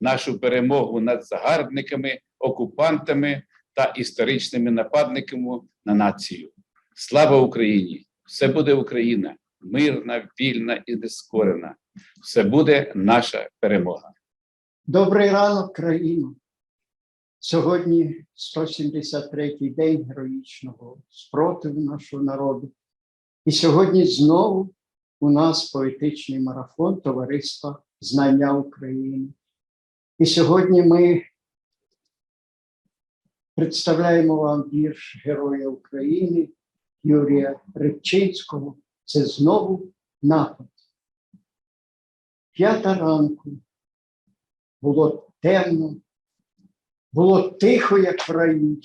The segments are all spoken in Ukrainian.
нашу перемогу над загарбниками, окупантами та історичними нападниками на націю. Слава Україні! Все буде Україна, мирна, вільна і нескорена. Все буде наша перемога. Добрий ранок, країно. Сьогодні 173-й день героїчного спротиву нашого народу. І сьогодні знову у нас поетичний марафон Товариства Знання України. І сьогодні ми представляємо вам вірш Героя України Юрія Рибчинського. Це знову напад. П'ята ранку було темно, було тихо, як в раю.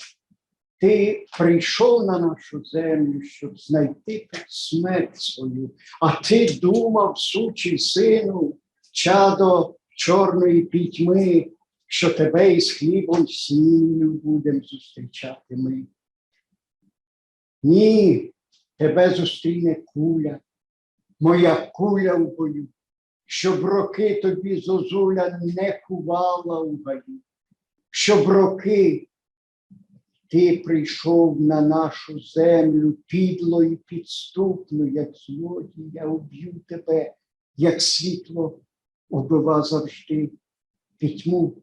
Ти прийшов на нашу землю, щоб знайти тут смерть свою, а ти думав, сучий сину, чадо чорної пітьми, що тебе із хлібом сінню будем зустрічати ми. Ні, тебе зустріне куля, моя куля у бою, щоб роки тобі зозуля не кувала у гаю, щоб роки ти прийшов на нашу землю підло і підступно, як злодій, я уб'ю тебе, як світло убива завжди пітьму.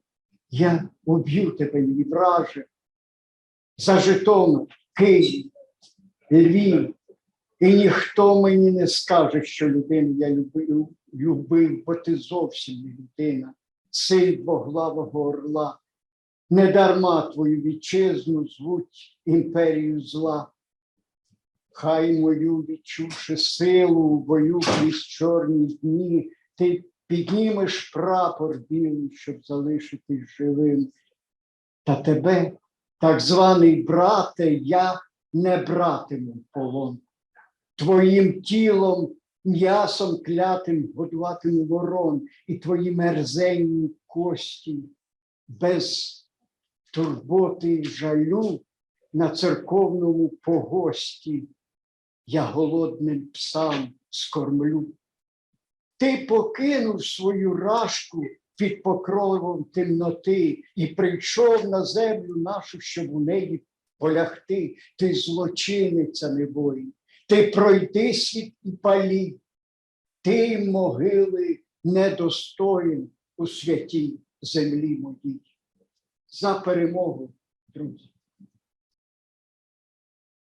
Я уб'ю тебе, мій враже, за Житомир, Київ, Львів. І ніхто мені не скаже, що людину я любив, любив, бо ти зовсім не людина, син двоглавого орла. Недарма твою вітчизну звуть імперію зла. Хай мою, відчувши силу бою крізь чорні дні, ти піднімеш прапор білий, щоб залишитись живим. Та тебе, так званий брате, я не братиму полон. Твоїм тілом, м'ясом клятим годуватиму ворон, і твої мерзенні кості без турботи жалю на церковному погості я голодним псам скормлю. Ти покинув свою рашку під покровом темноти і прийшов на землю нашу, щоб у неї полягти. Ти злочинниця небої, ти пройди світ і палі, ти могили недостоїн у святій землі моїй. За перемогу, друзі.